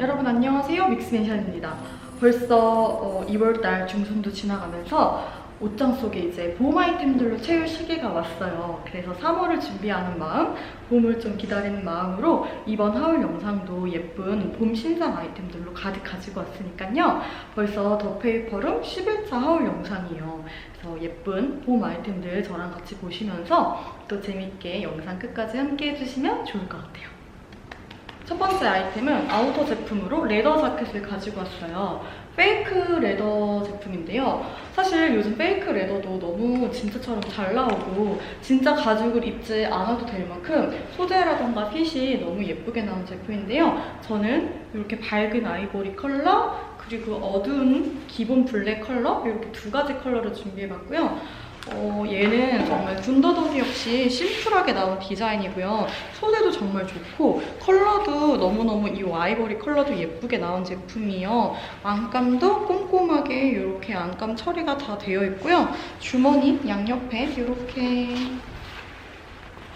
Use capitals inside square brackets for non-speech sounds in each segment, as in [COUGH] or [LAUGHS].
여러분 안녕하세요. 믹스맨션입니다. 벌써 어, 2월달 중순도 지나가면서 옷장 속에 이제 봄 아이템들로 채울 시기가 왔어요. 그래서 3월을 준비하는 마음 봄을 좀 기다리는 마음으로 이번 하울 영상도 예쁜 봄 신상 아이템들로 가득 가지고 왔으니까요. 벌써 더 페이퍼룸 11차 하울 영상이에요. 그래서 예쁜 봄 아이템들 저랑 같이 보시면서 또 재밌게 영상 끝까지 함께 해주시면 좋을 것 같아요 첫 번째 아이템은 아우터 제품으로 레더 자켓을 가지고 왔어요. 페이크 레더 제품인데요. 사실 요즘 페이크 레더도 너무 진짜처럼 잘 나오고 진짜 가죽을 입지 않아도 될 만큼 소재라던가 핏이 너무 예쁘게 나온 제품인데요. 저는 이렇게 밝은 아이보리 컬러 그리고 어두운 기본 블랙 컬러 이렇게 두 가지 컬러를 준비해봤고요. 어, 얘는 정말 군더더기 없이 심플하게 나온 디자인이고요. 소재도 정말 좋고 컬러도 너무너무 이 아이보리 컬러도 예쁘게 나온 제품이에요. 안감도 꼼꼼하게 이렇게 안감 처리가 다 되어 있고요. 주머니 양옆에 이렇게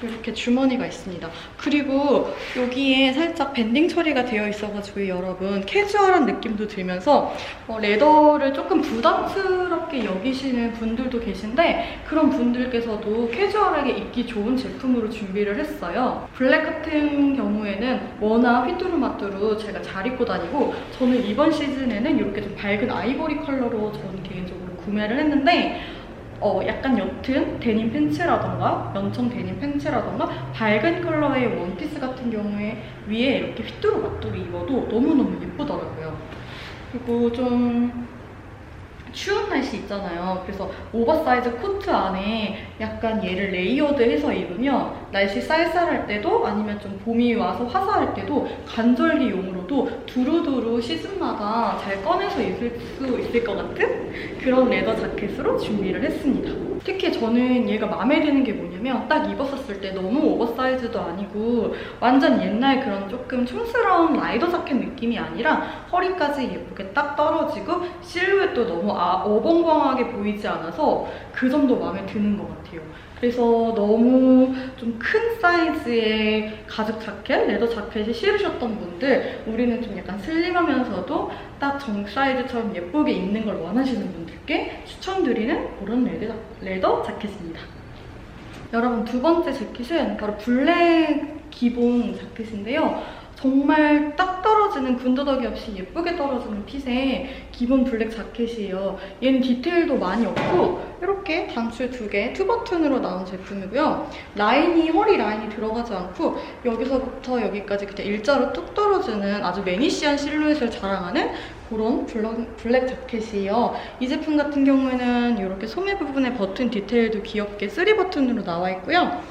이렇게 주머니가 있습니다. 그리고 여기에 살짝 밴딩 처리가 되어 있어가지고 여러분 캐주얼한 느낌도 들면서 어, 레더를 조금 부담스럽게 여기시는 분들도 계신데 그런 분들께서도 캐주얼하게 입기 좋은 제품으로 준비를 했어요. 블랙 같은 경우에는 워낙 휘뚜루마뚜루 제가 잘 입고 다니고 저는 이번 시즌에는 이렇게 좀 밝은 아이보리 컬러로 저는 개인적으로 구매를 했는데 어, 약간 옅은 데님 팬츠라던가 연청 데님 팬츠라던가 밝은 컬러의 원피스 같은 경우에 위에 이렇게 휘뚜루 마뚜루 입어도 너무너무 예쁘더라고요. 그리고 좀 추운 날씨 있잖아요. 그래서 오버사이즈 코트 안에 약간 얘를 레이어드해서 입으면 날씨 쌀쌀할 때도 아니면 좀 봄이 와서 화사할 때도 간절기용으로도 두루두루 시즌마다 잘 꺼내서 입을 수 있을 것 같은 그런 레더 자켓으로 준비를 했습니다. 특히 저는 얘가 마음에 드는 게 뭐냐면 딱 입었었을 때 너무 오버사이즈도 아니고 완전 옛날 그런 조금 촌스러운 라이더 자켓 느낌이 아니라 허리까지 예쁘게 딱 떨어지고 실루엣도 너무 아, 어벙벙하게 보이지 않아서 그 정도 마음에 드는 것 같아요. 그래서 너무 좀 큰 사이즈의 가죽 자켓, 레더 자켓이 싫으셨던 분들, 우리는 좀 약간 슬림하면서도 딱 정 사이즈처럼 예쁘게 입는 걸 원하시는 분들께 추천드리는 그런 레더, 자- 레더 자켓입니다. 여러분 두 번째 재킷은 바로 블랙 기본 자켓인데요. 정말 딱 떨어 지는 군더더기 없이 예쁘게 떨어지는 핏의 기본 블랙 자켓이에요. 얘는 디테일도 많이 없고 이렇게 단추 두 개, 투 버튼으로 나온 제품이고요. 라인이 허리 라인이 들어가지 않고 여기서부터 여기까지 그냥 일자로 뚝 떨어지는 아주 매니시한 실루엣을 자랑하는 그런 블랙, 블랙 자켓이에요. 이 제품 같은 경우에는 이렇게 소매 부분에 버튼 디테일도 귀엽게 3 버튼으로 나와 있고요.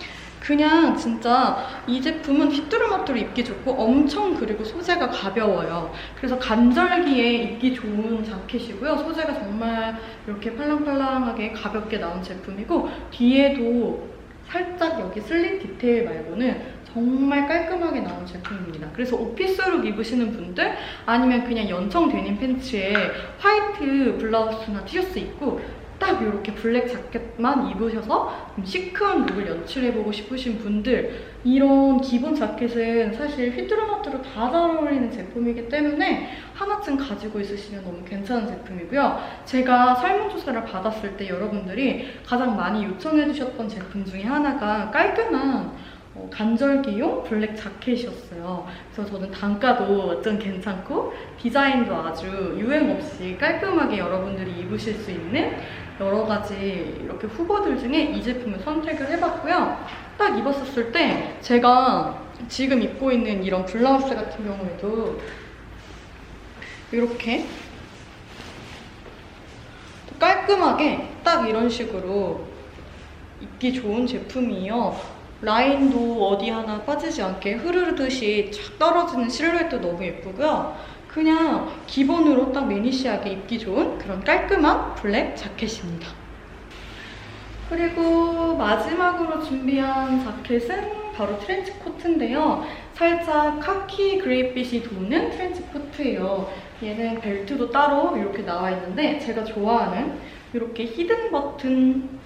그냥 진짜 이 제품은 휘뚜루마뚜루 입기 좋고 엄청 그리고 소재가 가벼워요. 그래서 간절기에 입기 좋은 자켓이고요. 소재가 정말 이렇게 팔랑팔랑하게 가볍게 나온 제품이고 뒤에도 살짝 여기 슬릿 디테일 말고는 정말 깔끔하게 나온 제품입니다. 그래서 오피스룩 입으시는 분들 아니면 그냥 연청 데님 팬츠에 화이트 블라우스나 티셔츠 입고 딱 이렇게 블랙 자켓만 입으셔서 좀 시크한 룩을 연출해보고 싶으신 분들 이런 기본 자켓은 사실 휘뚜루마뚜루 다 잘 어울리는 제품이기 때문에 하나쯤 가지고 있으시면 너무 괜찮은 제품이고요. 제가 설문조사를 받았을 때 여러분들이 가장 많이 요청해주셨던 제품 중에 하나가 깔끔한 어, 간절기용 블랙 자켓이었어요. 그래서 저는 단가도 좀 괜찮고 디자인도 아주 유행 없이 깔끔하게 여러분들이 입으실 수 있는 여러 가지 이렇게 후보들 중에 이 제품을 선택을 해봤고요. 딱 입었었을 때 제가 지금 입고 있는 이런 블라우스 같은 경우에도 이렇게 깔끔하게 딱 이런 식으로 입기 좋은 제품이에요. 라인도 어디 하나 빠지지 않게 흐르르듯이 쫙 떨어지는 실루엣도 너무 예쁘고요. 그냥 기본으로 딱 매니시하게 입기 좋은 그런 깔끔한 블랙 자켓입니다. 그리고 마지막으로 준비한 자켓은 바로 트렌치 코트인데요. 살짝 카키 그레이빛이 도는 트렌치 코트예요. 얘는 벨트도 따로 이렇게 나와 있는데 제가 좋아하는 이렇게 히든 버튼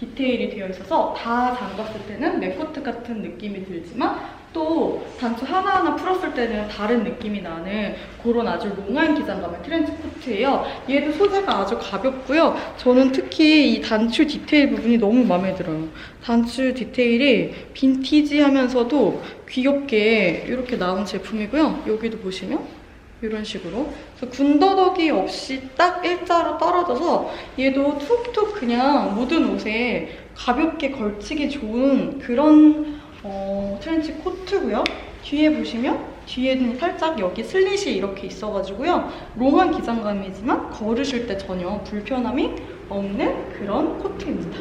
디테일이 되어 있어서 다 잠갔을 때는 맥코트 같은 느낌이 들지만 또 단추 하나하나 풀었을 때는 다른 느낌이 나는 그런 아주 롱한 기장감의 트렌치 코트예요. 얘도 소재가 아주 가볍고요. 저는 특히 이 단추 디테일 부분이 너무 마음에 들어요. 단추 디테일이 빈티지하면서도 귀엽게 이렇게 나온 제품이고요. 여기도 보시면 이런 식으로 그래서 군더더기 없이 딱 일자로 떨어져서 얘도 툭툭 그냥 모든 옷에 가볍게 걸치기 좋은 그런 어, 트렌치 코트고요. 뒤에 보시면 뒤에는 살짝 여기 슬릿이 이렇게 있어가지고요. 롱한 기장감이지만 걸으실 때 전혀 불편함이 없는 그런 코트입니다.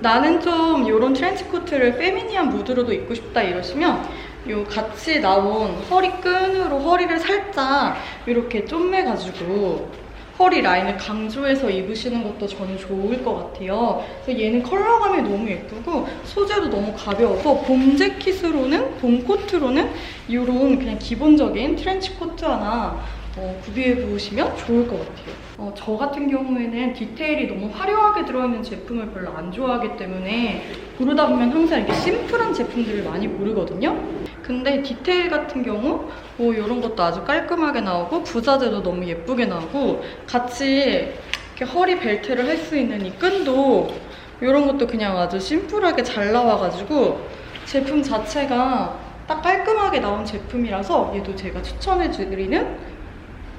나는 좀 이런 트렌치 코트를 페미니한 무드로도 입고 싶다 이러시면 요 같이 나온 허리 끈으로 허리를 살짝 이렇게 쪼매가지고 허리 라인을 강조해서 입으시는 것도 저는 좋을 것 같아요. 그래서 얘는 컬러감이 너무 예쁘고 소재도 너무 가벼워서 봄 재킷으로는 봄 코트로는 이런 그냥 기본적인 트렌치 코트 하나 어, 구비해 보시면 좋을 것 같아요. 어, 저 같은 경우에는 디테일이 너무 화려하게 들어있는 제품을 별로 안 좋아하기 때문에 고르다 보면 항상 이렇게 심플한 제품들을 많이 고르거든요. 근데 디테일 같은 경우 뭐 이런 것도 아주 깔끔하게 나오고 부자재도 너무 예쁘게 나오고 같이 이렇게 허리 벨트를 할 수 있는 이 끈도 이런 것도 그냥 아주 심플하게 잘 나와가지고 제품 자체가 딱 깔끔하게 나온 제품이라서 얘도 제가 추천해드리는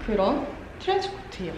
그런 트렌치 코트예요.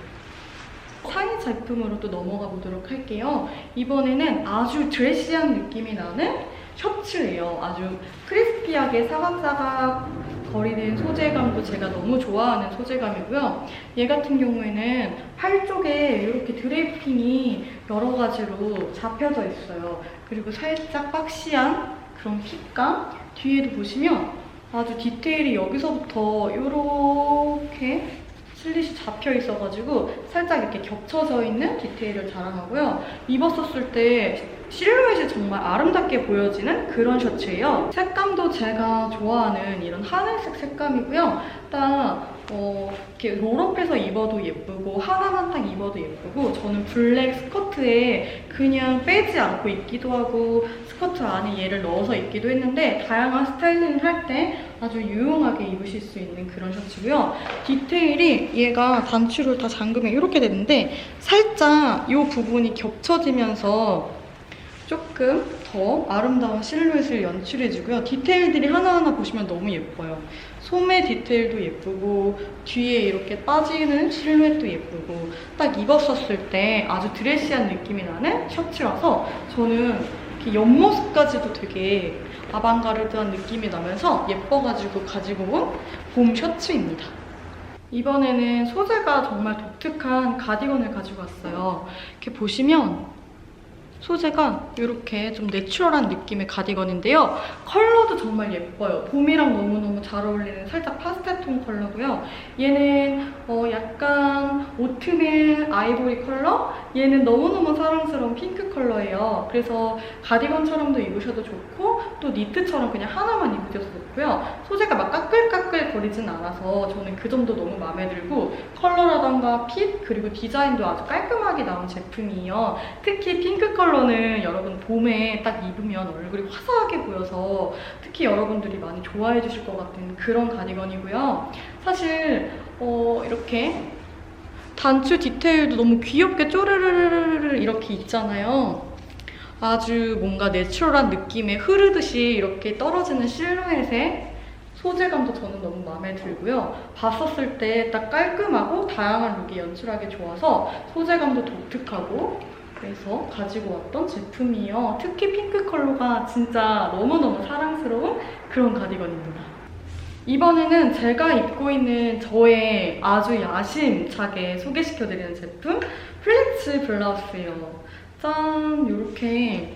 상의 제품으로 또 넘어가 보도록 할게요. 이번에는 아주 드레시한 느낌이 나는 셔츠예요. 아주 크리스피하게 사각사각 거리는 소재감도 제가 너무 좋아하는 소재감이고요. 얘 같은 경우에는 팔 쪽에 이렇게 드레이핑이 여러 가지로 잡혀져 있어요. 그리고 살짝 박시한 그런 핏감. 뒤에도 보시면 아주 디테일이 여기서부터 이렇게 슬릿이 잡혀 있어가지고 살짝 이렇게 겹쳐져 있는 디테일을 자랑하고요. 입었었을 때 실루엣이 정말 아름답게 보여지는 그런 셔츠예요. 색감도 제가 좋아하는 이런 하늘색 색감이고요. 딱 어, 이렇게 롤업해서 입어도 예쁘고 하나만 딱 입어도 예쁘고 저는 블랙 스커트에 그냥 빼지 않고 입기도 하고 스커트 안에 얘를 넣어서 입기도 했는데 다양한 스타일링을 할 때 아주 유용하게 입으실 수 있는 그런 셔츠고요. 디테일이 얘가 단추를 다 잠그면 이렇게 되는데 살짝 이 부분이 겹쳐지면서 조금 더 아름다운 실루엣을 연출해주고요. 디테일들이 하나하나 보시면 너무 예뻐요. 소매 디테일도 예쁘고 뒤에 이렇게 빠지는 실루엣도 예쁘고 딱 입었었을 때 아주 드레시한 느낌이 나는 셔츠라서 저는 이렇게 옆모습까지도 되게 아방가르드한 느낌이 나면서 예뻐가지고 가지고 온 봄 셔츠입니다. 이번에는 소재가 정말 독특한 가디건을 가지고 왔어요. 이렇게 보시면 소재가 이렇게 좀 내추럴한 느낌의 가디건인데요. 컬러도 정말 예뻐요. 봄이랑 너무너무 잘 어울리는 살짝 파스텔톤 컬러고요. 얘는 어 약간 오트밀 아이보리 컬러? 얘는 너무너무 사랑스러운 핑크 컬러예요. 그래서 가디건처럼도 입으셔도 좋고 또 니트처럼 그냥 하나만 입으셔도 좋고요. 소재가 막 까끌까끌 거리진 않아서 저는 그 점도 너무 마음에 들고 컬러라던가 핏 그리고 디자인도 아주 깔끔하게 나온 제품이에요. 특히 핑크 컬러는 여러분 봄에 딱 입으면 얼굴이 화사하게 보여서 특히 여러분들이 많이 좋아해 주실 것 같은 그런 가디건이고요. 사실 어, 이렇게 단추 디테일도 너무 귀엽게 쪼르르르르 이렇게 있잖아요. 아주 뭔가 내추럴한 느낌의 흐르듯이 이렇게 떨어지는 실루엣의 소재감도 저는 너무 마음에 들고요. 봤었을 때 딱 깔끔하고 다양한 룩이 연출하기 좋아서 소재감도 독특하고 그래서 가지고 왔던 제품이에요. 특히 핑크 컬러가 진짜 너무너무 사랑스러운 그런 가디건입니다. 이번에는 제가 입고 있는 저의 아주 야심차게 소개시켜드리는 제품 플리츠 블라우스예요. 짠! 이렇게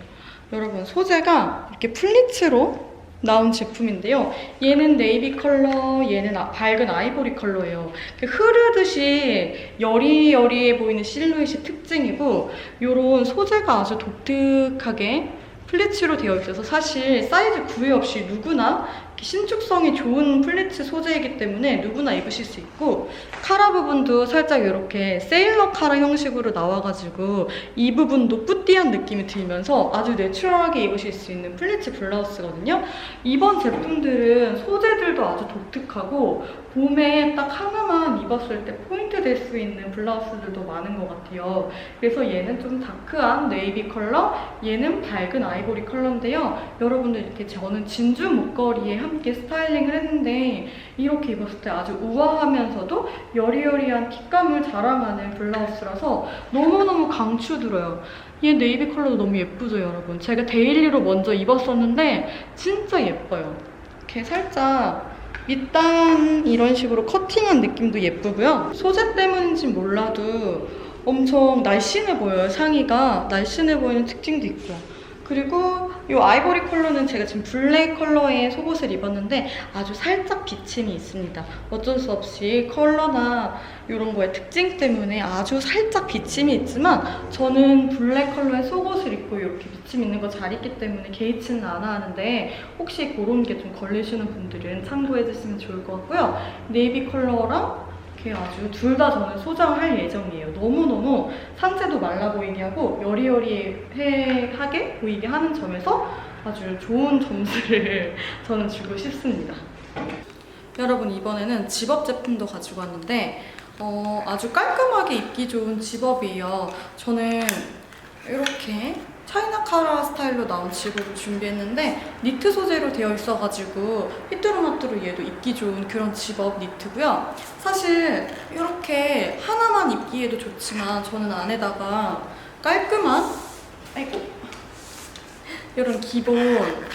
여러분 소재가 이렇게 플리츠로 나온 제품인데요. 얘는 네이비 컬러, 얘는 아- 밝은 아이보리 컬러예요. 흐르듯이 여리여리해 보이는 실루엣이 특징이고 요런 소재가 아주 독특하게 플리츠로 되어 있어서 사실 사이즈 구애 없이 누구나 신축성이 좋은 플리츠 소재이기 때문에 누구나 입으실 수 있고 카라 부분도 살짝 이렇게 세일러 카라 형식으로 나와가지고 이 부분도 뿌띠한 느낌이 들면서 아주 내추럴하게 입으실 수 있는 플리츠 블라우스거든요. 이번 제품들은 소재들도 아주 독특하고 봄에 딱 하나만 입었을 때 포인트 될 수 있는 블라우스들도 많은 것 같아요. 그래서 얘는 좀 다크한 네이비 컬러, 얘는 밝은 아이보리 컬러인데요. 여러분들 이렇게 저는 진주 목걸이에 함께 스타일링을 했는데 이렇게 입었을 때 아주 우아하면서도 여리여리한 kit감을 자랑하는 블라우스라서 너무너무 강추 들어요. 얘 네이비 컬러도 너무 예쁘죠, 여러분? 제가 데일리로 먼저 입었었는데 진짜 예뻐요. 이렇게 살짝 밑단 이런 식으로 커팅한 느낌도 예쁘고요. 소재 때문인지 몰라도 엄청 날씬해 보여요, 상의가. 날씬해 보이는 특징도 있고요. 그리고 이 아이보리 컬러는 제가 지금 블랙 컬러의 속옷을 입었는데 아주 살짝 비침이 있습니다. 어쩔 수 없이 컬러나 이런 거의 특징 때문에 아주 살짝 비침이 있지만 저는 블랙 컬러의 속옷을 입고 이렇게 비침 있는 거 잘 입기 때문에 개의치는 않아 하는데 혹시 그런 게 좀 걸리시는 분들은 참고해 주시면 좋을 것 같고요. 네이비 컬러랑 이렇게 아주 둘 다 저는 소장할 예정이에요. 너무너무 상체도 말라 보이게 하고 여리여리하게 보이게 하는 점에서 아주 좋은 점수를 [LAUGHS] 저는 주고 싶습니다. 여러분 이번에는 집업 제품도 가지고 왔는데 어, 아주 깔끔하게 입기 좋은 집업이에요. 저는 이렇게 차이나 카라 스타일로 나온 집업을 준비했는데 니트 소재로 되어 있어가지고 삐뚤어마뚤어 얘도 입기 좋은 그런 집업 니트고요. 사실 이렇게 하나만 입기에도 좋지만 저는 안에다가 깔끔한 아이고 이런 기본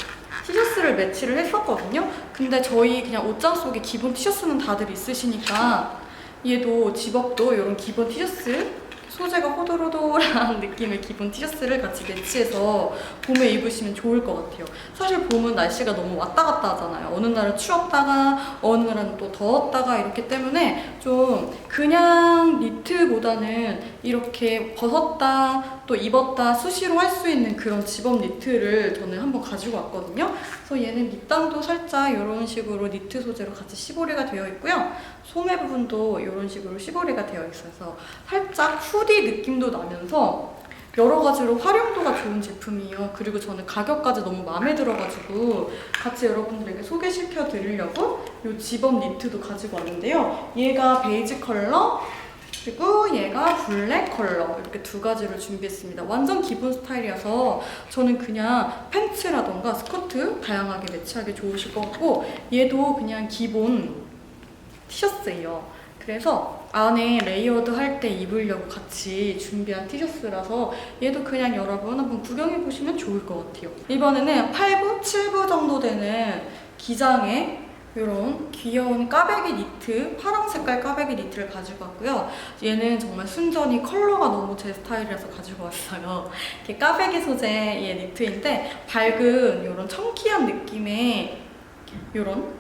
티셔츠를 매치를 했었거든요. 근데 저희 그냥 옷장 속에 기본 티셔츠는 다들 있으시니까 얘도 집업도 이런 기본 티셔츠 소재가 호도로도한 [LAUGHS] 느낌의 기본 티셔츠를 같이 매치해서 봄에 입으시면 좋을 것 같아요. 사실 봄은 날씨가 너무 왔다 갔다 하잖아요. 어느 날은 추웠다가 어느 날은 또 더웠다가 이렇기 때문에 좀 그냥 니트보다는 이렇게 벗었다 또 입었다 수시로 할 수 있는 그런 집업 니트를 저는 한번 가지고 왔거든요. 그래서 얘는 밑단도 살짝 이런 식으로 니트 소재로 같이 시보리가 되어 있고요. 소매 부분도 이런 식으로 시보리가 되어 있어서 살짝 후디 느낌도 나면서 여러 가지로 활용도가 좋은 제품이에요. 그리고 저는 가격까지 너무 마음에 들어가지고 같이 여러분들에게 소개시켜 드리려고 이 집업 니트도 가지고 왔는데요. 얘가 베이지 컬러, 그리고 얘가 블랙 컬러 이렇게 두 가지를 준비했습니다. 완전 기본 스타일이어서 저는 그냥 팬츠라던가 스커트 다양하게 매치하기 좋으실 것 같고 얘도 그냥 기본 티셔츠예요. 그래서 안에 레이어드 할 때 입으려고 같이 준비한 티셔츠라서 얘도 그냥 여러분 한번 구경해 보시면 좋을 것 같아요. 이번에는 8부, 7부 정도 되는 기장의 이런 귀여운 까베기 니트, 파랑 색깔 까베기 니트를 가지고 왔고요. 얘는 정말 순전히 컬러가 너무 제 스타일이라서 가지고 왔어요. 이렇게 까베기 소재의 니트인데 밝은 이런 청키한 느낌의 이런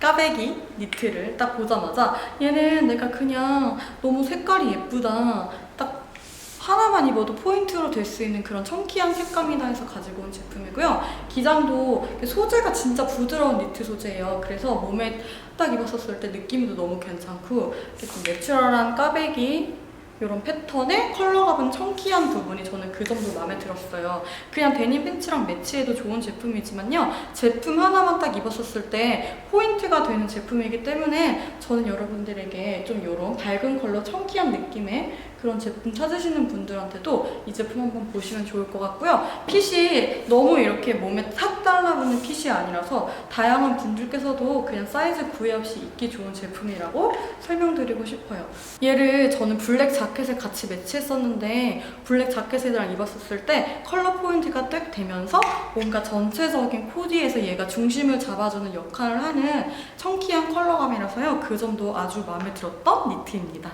까베기 니트를 딱 보자마자 얘는 내가 그냥 너무 색깔이 예쁘다. 딱 하나만 입어도 포인트로 될 수 있는 그런 청키한 색감이다 해서 가지고 온 제품이고요. 기장도 소재가 진짜 부드러운 니트 소재예요. 그래서 몸에 딱 입었었을 때 느낌도 너무 괜찮고 좀 내추럴한 까베기 이런 패턴의 컬러가 분 청키한 부분이 저는 그 정도 마음에 들었어요. 그냥 데님 팬츠랑 매치해도 좋은 제품이지만요. 제품 하나만 딱 입었었을 때 포인트가 되는 제품이기 때문에 저는 여러분들에게 좀 이런 밝은 컬러 청키한 느낌의 그런 제품 찾으시는 분들한테도 이 제품 한번 보시면 좋을 것 같고요. 핏이 너무 이렇게 몸에 탁 달라붙는 핏이 아니라서 다양한 분들께서도 그냥 사이즈 구애 없이 입기 좋은 제품이라고 설명드리고 싶어요. 얘를 저는 블랙 자켓에 같이 매치했었는데 블랙 자켓이랑 입었었을 때 컬러 포인트가 딱 되면서 뭔가 전체적인 코디에서 얘가 중심을 잡아주는 역할을 하는 청키한 컬러감이라서요. 그 점도 아주 마음에 들었던 니트입니다.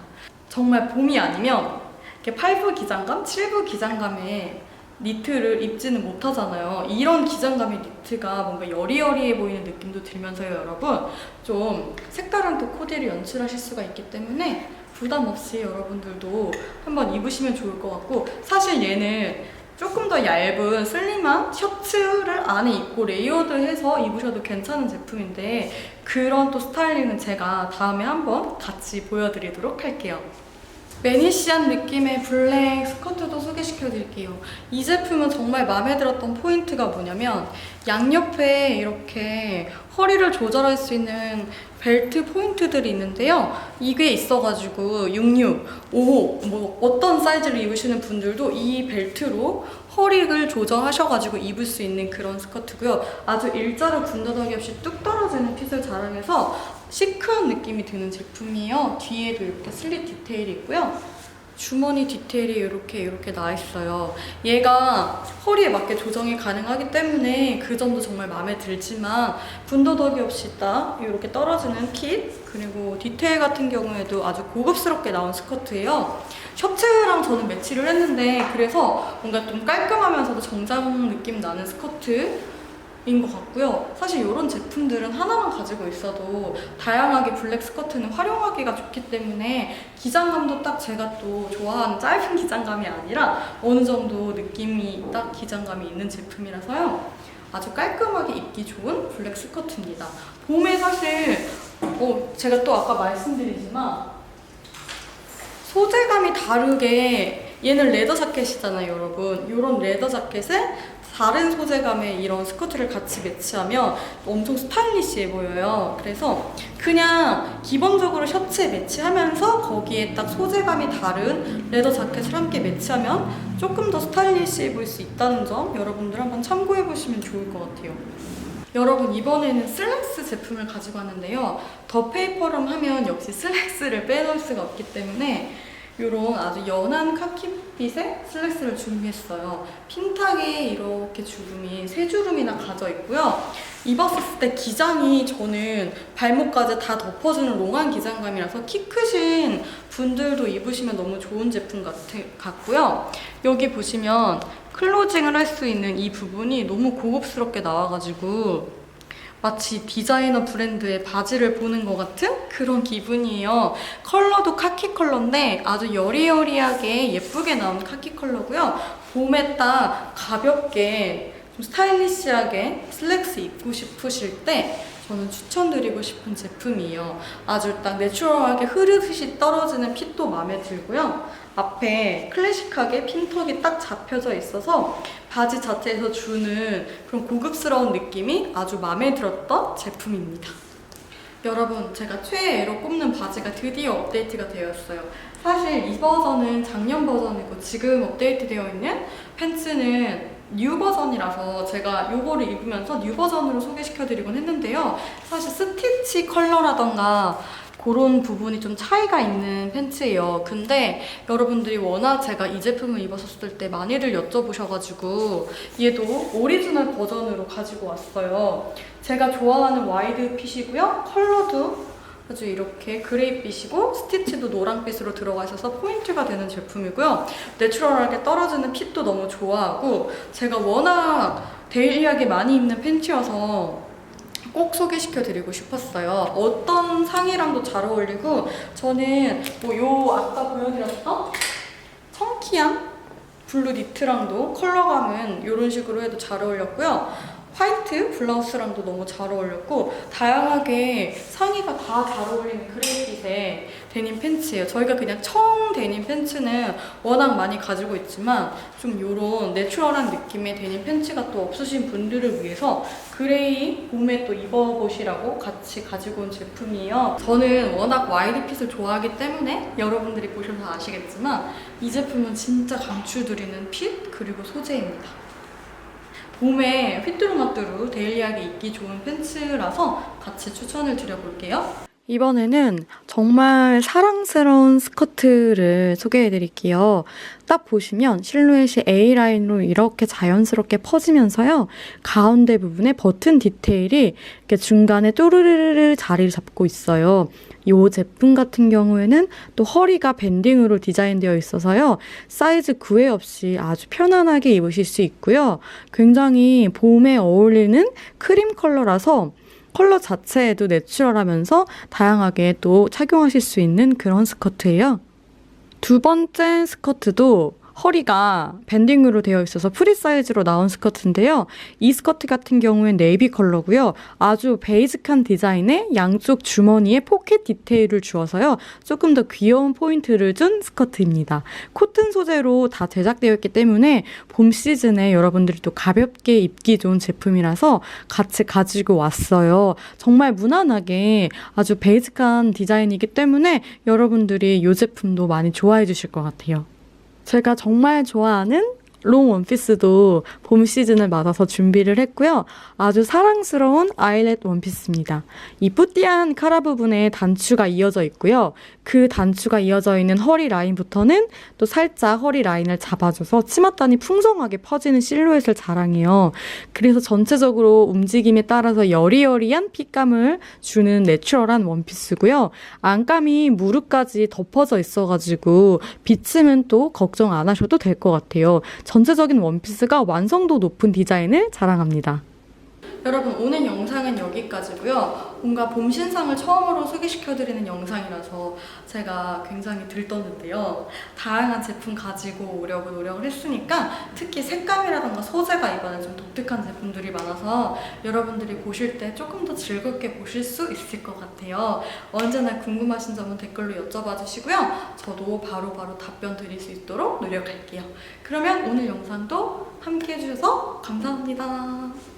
정말 봄이 아니면 이렇게 8부 기장감, 7부 기장감에 니트를 입지는 못하잖아요. 이런 기장감의 니트가 뭔가 여리여리해 보이는 느낌도 들면서요, 여러분. 좀 색다른 또 코디를 연출하실 수가 있기 때문에 부담 없이 여러분들도 한번 입으시면 좋을 것 같고 사실 얘는 조금 더 얇은 슬림한 셔츠를 안에 입고 레이어드해서 입으셔도 괜찮은 제품인데 그런 또 스타일링은 제가 다음에 한번 같이 보여드리도록 할게요. 매니시한 느낌의 블랙 스커트도 소개시켜 드릴게요. 이 제품은 정말 마음에 들었던 포인트가 뭐냐면 양옆에 이렇게 허리를 조절할 수 있는 벨트 포인트들이 있는데요. 이게 있어가지고 66, 55, 뭐 어떤 사이즈를 입으시는 분들도 이 벨트로 허리를 조정하셔가지고 입을 수 있는 그런 스커트고요. 아주 일자로 군더더기 없이 뚝 떨어지는 핏을 자랑해서 시크한 느낌이 드는 제품이에요. 뒤에도 이렇게 슬릿 디테일이 있고요. 주머니 디테일이 이렇게 이렇게 나 있어요. 얘가 허리에 맞게 조정이 가능하기 때문에 그 점도 정말 마음에 들지만 군더더기 없이 딱 이렇게 떨어지는 핏 그리고 디테일 같은 경우에도 아주 고급스럽게 나온 스커트예요. 셔츠랑 저는 매치를 했는데 그래서 뭔가 좀 깔끔하면서도 정장 느낌 나는 스커트 인것 같고요. 사실 이런 제품들은 하나만 가지고 있어도 다양하게 블랙 스커트는 활용하기가 좋기 때문에 기장감도 딱 제가 또 좋아하는 짧은 기장감이 아니라 어느 정도 느낌이 딱 기장감이 있는 제품이라서요. 아주 깔끔하게 입기 좋은 블랙 스커트입니다. 봄에 사실 어, 제가 또 아까 말씀드리지만 소재감이 다르게 얘는 레더 자켓이잖아요, 여러분. 이런 레더 자켓에 다른 소재감의 이런 스커트를 같이 매치하면 엄청 스타일리시해 보여요. 그래서 그냥 기본적으로 셔츠에 매치하면서 거기에 딱 소재감이 다른 레더 자켓을 함께 매치하면 조금 더 스타일리시해 보일 수 있다는 점 여러분들 한번 참고해 보시면 좋을 것 같아요. 여러분 이번에는 슬랙스 제품을 가지고 왔는데요. 더 페이퍼럼 하면 역시 슬랙스를 빼놓을 수가 없기 때문에 이런 아주 연한 카키빛의 슬랙스를 준비했어요. 핀탁에 이렇게 주름이 세 주름이나 가져 있고요. 입었을 때 기장이 저는 발목까지 다 덮어주는 롱한 기장감이라서 키 크신 분들도 입으시면 너무 좋은 제품 같, 같고요. 여기 보시면 클로징을 할 수 있는 이 부분이 너무 고급스럽게 나와가지고 마치 디자이너 브랜드의 바지를 보는 것 같은 그런 기분이에요. 컬러도 카키 컬러인데 아주 여리여리하게 예쁘게 나온 카키 컬러고요. 봄에 딱 가볍게 좀 스타일리시하게 슬랙스 입고 싶으실 때 저는 추천드리고 싶은 제품이에요. 아주 딱 내추럴하게 흐르듯이 떨어지는 핏도 마음에 들고요. 앞에 클래식하게 핀턱이 딱 잡혀져 있어서 바지 자체에서 주는 그런 고급스러운 느낌이 아주 마음에 들었던 제품입니다. 여러분, 제가 최애로 꼽는 바지가 드디어 업데이트가 되었어요. 사실 이 버전은 작년 버전이고 지금 업데이트 되어 있는 팬츠는 뉴 버전이라서 제가 요거를 입으면서 뉴 버전으로 소개시켜드리곤 했는데요. 사실 스티치 컬러라던가 그런 부분이 좀 차이가 있는 팬츠예요. 근데 여러분들이 워낙 제가 이 제품을 입었을 때 많이들 여쭤보셔가지고 얘도 오리지널 버전으로 가지고 왔어요. 제가 좋아하는 와이드 핏이고요. 컬러도 아주 이렇게 그레이빛이고 스티치도 노란빛으로 들어가 있어서 포인트가 되는 제품이고요. 내추럴하게 떨어지는 핏도 너무 좋아하고 제가 워낙 데일리하게 많이 입는 팬츠여서 꼭 소개시켜 드리고 싶었어요. 어떤 상의랑도 잘 어울리고 저는 뭐 요 아까 보여드렸던 청키한 블루 니트랑도 컬러감은 이런 식으로 해도 잘 어울렸고요. 화이트 블라우스랑도 너무 잘 어울렸고 다양하게 상의가 다 잘 어울리는 그레이빛의 데님 팬츠예요. 저희가 그냥 청 데님 팬츠는 워낙 많이 가지고 있지만 좀 이런 내추럴한 느낌의 데님 팬츠가 또 없으신 분들을 위해서 그레이 봄에 또 입어보시라고 같이 가지고 온 제품이에요. 저는 워낙 와이드 핏을 좋아하기 때문에 여러분들이 보셔서 아시겠지만 이 제품은 진짜 강추드리는 핏 그리고 소재입니다. 봄에 휘뚜루마뚜루 데일리하게 입기 좋은 팬츠라서 같이 추천을 드려볼게요. 이번에는 정말 사랑스러운 스커트를 소개해 드릴게요. 딱 보시면 실루엣이 A라인으로 이렇게 자연스럽게 퍼지면서요. 가운데 부분에 버튼 디테일이 이렇게 중간에 또르르르 자리를 잡고 있어요. 이 제품 같은 경우에는 또 허리가 밴딩으로 디자인되어 있어서요. 사이즈 구애 없이 아주 편안하게 입으실 수 있고요. 굉장히 봄에 어울리는 크림 컬러라서 컬러 자체에도 내추럴하면서 다양하게 또 착용하실 수 있는 그런 스커트예요. 두 번째 스커트도 허리가 밴딩으로 되어 있어서 프리 사이즈로 나온 스커트인데요. 이 스커트 같은 경우엔 네이비 컬러고요. 아주 베이직한 디자인에 양쪽 주머니에 포켓 디테일을 주어서요. 조금 더 귀여운 포인트를 준 스커트입니다. 코튼 소재로 다 제작되어 있기 때문에 봄 시즌에 여러분들이 또 가볍게 입기 좋은 제품이라서 같이 가지고 왔어요. 정말 무난하게 아주 베이직한 디자인이기 때문에 여러분들이 이 제품도 많이 좋아해 주실 것 같아요. 제가 정말 좋아하는 롱 원피스도 봄 시즌을 맞아서 준비를 했고요. 아주 사랑스러운 아이렛 원피스입니다. 이 뿌띠한 카라 부분에 단추가 이어져 있고요. 그 단추가 이어져 있는 허리 라인부터는 또 살짝 허리 라인을 잡아줘서 치맛단이 풍성하게 퍼지는 실루엣을 자랑해요. 그래서 전체적으로 움직임에 따라서 여리여리한 핏감을 주는 내추럴한 원피스고요. 안감이 무릎까지 덮어져 있어가지고 비침은 또 걱정 안 하셔도 될 것 같아요. 전체적인 원피스가 완성도 높은 디자인을 자랑합니다. 여러분 오늘 영상은 여기까지고요. 뭔가 봄 신상을 처음으로 소개시켜드리는 영상이라서 제가 굉장히 들떴는데요. 다양한 제품 가지고 오려고 노력을 했으니까 특히 색감이라던가 소재가 이번에 좀 독특한 제품들이 많아서 여러분들이 보실 때 조금 더 즐겁게 보실 수 있을 것 같아요. 언제나 궁금하신 점은 댓글로 여쭤봐 주시고요. 저도 바로바로 답변 드릴 수 있도록 노력할게요. 그러면 오늘 영상도 함께 해주셔서 감사합니다.